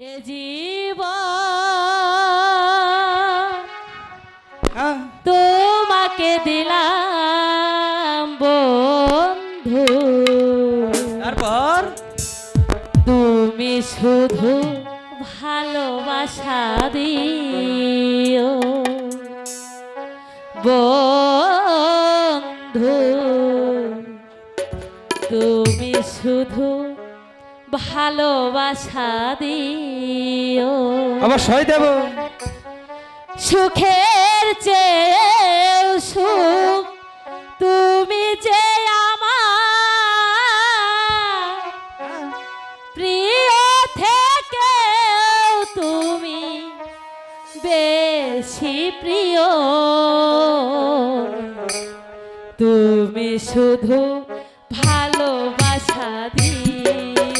এ জীব হ্যাঁ। তোমাকে দিলাম বন্ধু। তারপর? তুমি শুধু ভালোবাসা দিও। বন্ধু তুমি শুধু ভালোবাসা দিও। অবশ্যই দেব। সুখের চেয়ে সুখ তুমি যে আমার প্রিয় থেকে তুমি বেশি প্রিয়। তুমি শুধু ভালোবাসা দিও।